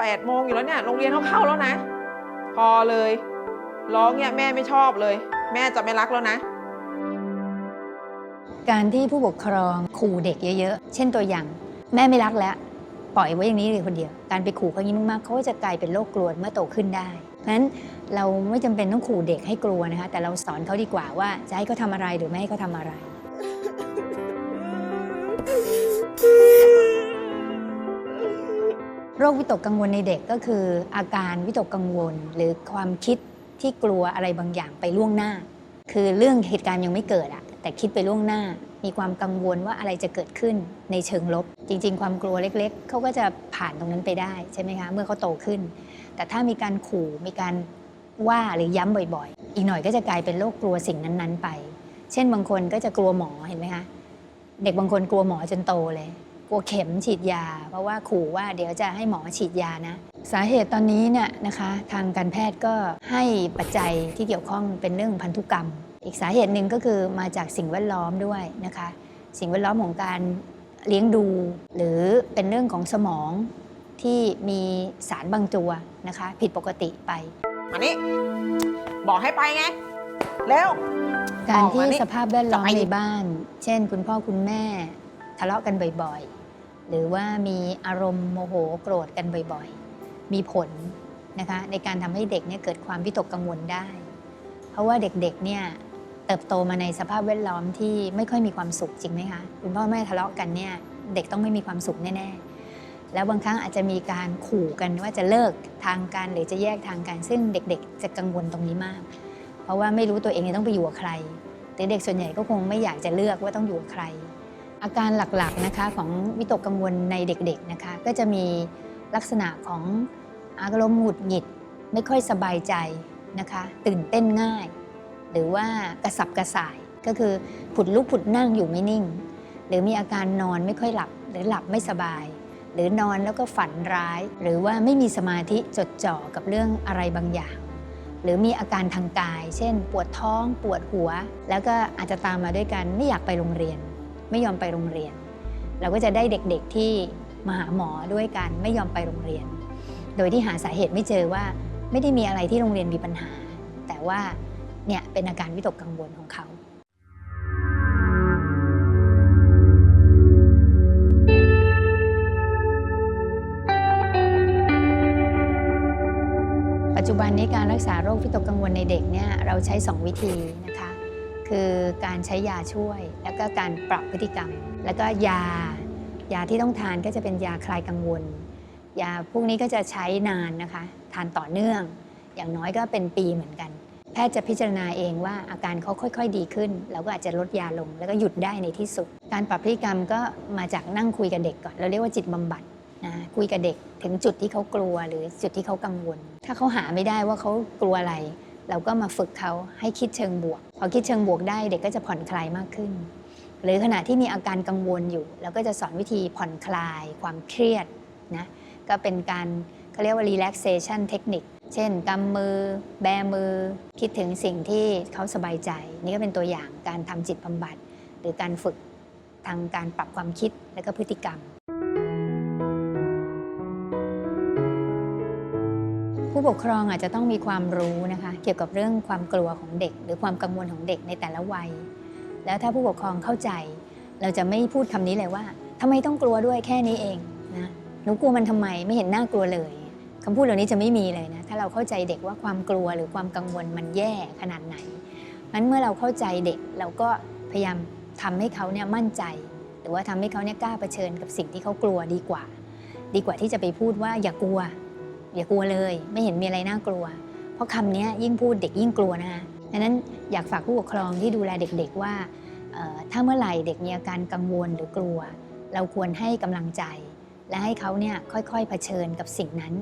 8ปดโมงอยู่แล้วเนี่ยโรงเรียนเขาเข้าแล้วนะ พอเลย ร้องเนี่ยแม่ไม่ชอบเลย แม่จะไม่รักแล้วนะ การที่ผู้ปกครองขู่เด็กเยอะๆ เช่นตัวอย่าง แม่ไม่รักแล้ว ปล่อยไว้อย่างนี้เลยคนเดียว การไปขู่เขายิ่งมากๆเขาก็จะกลายเป็นโรคกลัวเมื่อโตขึ้นได้ เพราะฉะนั้นเราไม่จำเป็นต้องขู่เด็กให้กลัวนะคะแต่เราสอนเขาดีกว่าว่าจะให้เขาทำอะไรหรือไม่ให้เขาทำอะไร โรควิตกกังวลในเด็กก็คือ อาการวิตกกังวล หรือความคิดที่กลัวอะไรบางอย่างไปล่วงหน้า คือเรื่องเหตุการณ์ยังไม่เกิดอะแต่คิดไปล่วงหน้า มีความกังวลว่าอะไรจะเกิดขึ้นในเชิงลบ จริง ๆ ความกลัวเล็ก ๆเขาก็จะผ่านตรงนั้นไปได้ใช่ไหมคะเมื่อเขาโตขึ้น แต่ถ้ามีการขู่มีการว่าหรือย้ำบ่อยๆ อีกหน่อยก็จะกลายเป็นโรคกลัวสิ่งนั้นๆ ไป เช่นบางคนก็จะกลัวหมอเห็นไหมคะเด็กบางคนกลัวหมอจนโตเลย กลัวเข็มฉีดยา เพราะว่าขู่ว่าเดี๋ยวจะให้หมอฉีดยานะ สาเหตุตอนนี้เนี่ยนะคะทางการแพทย์ก็ให้ปัจจัยที่เกี่ยวข้องเป็นเรื่องพันธุกรรม อีกสาเหตุหนึ่งก็คือมาจากสิ่งแวดล้อมด้วยนะคะ สิ่งแวดล้อมของการเลี้ยงดู หรือเป็นเรื่องของสมองที่มีสารบางตัวนะคะ ผิดปกติไปมานี่บอกให้ไปไงเร็ว การออกที่มานี่สภาพแวดล้อมจะไปในบ้าน เช่น คุณพ่อคุณแม่ ทะเลาะกันบ่อยๆ หรือว่ามีอารมณ์โมโหโกรธกันบ่อยๆ มีผลนะคะในการทำให้เด็กเนี่ยเกิดความวิตกกังวลได้ เพราะว่าเด็กๆเนี่ยเติบโตมาในสภาพแวดล้อมที่ไม่ค่อยมีความสุขจริงไหมคะคุณพ่อแม่ทะเลาะกันเนี่ยเด็กต้องไม่มีความสุขแน่ๆ แล้วบางครั้งอาจจะมีการขู่กันว่าจะเลิกทางกันหรือจะแยกทางกัน ซึ่งเด็กๆ จะกังวลตรงนี้มาก เพราะว่าไม่รู้ตัวเองจะต้องไปอยู่กับใคร แต่เด็กส่วนใหญ่ก็คงไม่อยากจะเลือกว่าต้องอยู่กับใคร อาการหลักๆนะคะของวิตกกังวลในเด็กๆนะคะก็จะมีลักษณะของอารมณ์หงุดหงิด ไม่ค่อยสบายใจนะคะตื่นเต้นง่าย หรือว่ากระสับกระส่ายก็คือผุดลุกผุดนั่งอยู่ไม่นิ่ง หรือมีอาการนอนไม่ค่อยหลับ หรือหลับไม่สบาย หรือนอนแล้วก็ฝันร้าย หรือว่าไม่มีสมาธิจดจ่อกับเรื่องอะไรบางอย่าง หรือมีอาการทางกาย เช่น ปวดท้องปวดหัว แล้วก็อาจจะตามมาด้วยกันไม่อยากไปโรงเรียน ไม่ยอมไปโรงเรียน เราก็จะได้เด็กๆที่มาหาหมอด้วยกันไม่ยอมไปโรงเรียน โดยที่หาสาเหตุไม่เจอว่าไม่ได้มีอะไรที่โรงเรียนมีปัญหา แต่ว่าเนี่ยเป็นอาการวิตกกังวลของเขาปัจจุบันนี้การรักษาโรควิตกกังวลในเด็กเนี่ยเราใช้ 2 วิธีนะคะ คือการใช้ยาช่วย แล้วก็การปรับพฤติกรรม แล้วก็ยายาที่ต้องทานก็จะเป็นยาคลายกังวล ยาพวกนี้ก็จะใช้นานนะคะ ทานต่อเนื่อง อย่างน้อยก็เป็นปีเหมือนกัน แพทย์จะพิจารณาเองว่าอาการเขาค่อย ๆ ดีขึ้น เราก็อาจจะลดยาลง แล้วก็หยุดได้ในที่สุด การปรับพฤติกรรมก็มาจากนั่งคุยกับเด็กก่อน เราเรียกว่าจิตบำบัดนะคุยกับเด็กถึงจุดที่เขากลัวหรือจุดที่เขากังวล ถ้าเขาหาไม่ได้ว่าเขากลัวอะไร เราก็มาฝึกเขาให้คิดเชิงบวก พอคิดเชิงบวกได้เด็กก็จะผ่อนคลายมากขึ้น หรือขณะที่มีอาการกังวลอยู่เราก็จะสอนวิธีผ่อนคลาย ความเครียดนะก็เป็นการเขาเรียกว่า relaxation technique เช่นกำมือ แบมือ คิดถึงสิ่งที่เขาสบายใจ นี่ก็เป็นตัวอย่างการทำจิตบำบัด หรือการฝึกทางการปรับความคิดและก็พฤติกรรม ผู้ปกครองอาจจะต้องมีความรู้นะคะเกี่ยวกับเรื่องความกลัวของเด็ก หรือความกังวลของเด็กในแต่ละวัย แล้วถ้าผู้ปกครองเข้าใจ เราจะไม่พูดคำนี้เลยว่าทำไมต้องกลัวด้วยแค่นี้เองนะหนูกลัวมันทำไมไม่เห็นน่ากลัวเลยคำพูดเหล่านี้จะไม่มีเลยนะถ้าเราเข้าใจเด็กว่าความกลัวหรือความกังวลมันแย่ขนาดไหนงั้นเมื่อเราเข้าใจเด็กเราก็พยายามทำให้เขาเนี่ยมั่นใจ หรือว่าทำให้เขาเนี่ยกล้าเผชิญกับสิ่งที่เขากลัวดีกว่า ดีกว่าที่จะไปพูดว่าอย่ากลัว อย่ากลัวเลย ไม่เห็นมีอะไรน่ากลัว เพราะคำนี้ยิ่งพูดเด็กยิ่งกลัวนะคะดังนั้นอยากฝากผู้ปกครองที่ดูแลเด็กๆว่าถ้าเมื่อไหร่เด็กมีอาการกังวลหรือกลัว เราควรให้กำลังใจ และให้เขาเนี่ยค่อยๆเผชิญกับสิ่งนั้น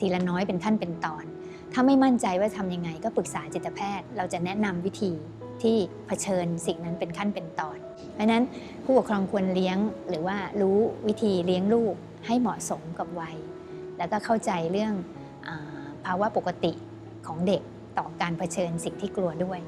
ทีละน้อยเป็นขั้นเป็นตอน ถ้าไม่มั่นใจว่าทำยังไงก็ปรึกษาจิตแพทย์ เราจะแนะนำวิธีที่เผชิญสิ่งนั้นเป็นขั้นเป็นตอน เพราะนั้นผู้ปกครองควรเลี้ยงหรือว่ารู้วิธีเลี้ยงลูกให้เหมาะสมกับวัย แล้วก็เข้าใจเรื่องอภาวะปกติของเด็กต่อการเผชิญสิ่งที่กลัวด้วย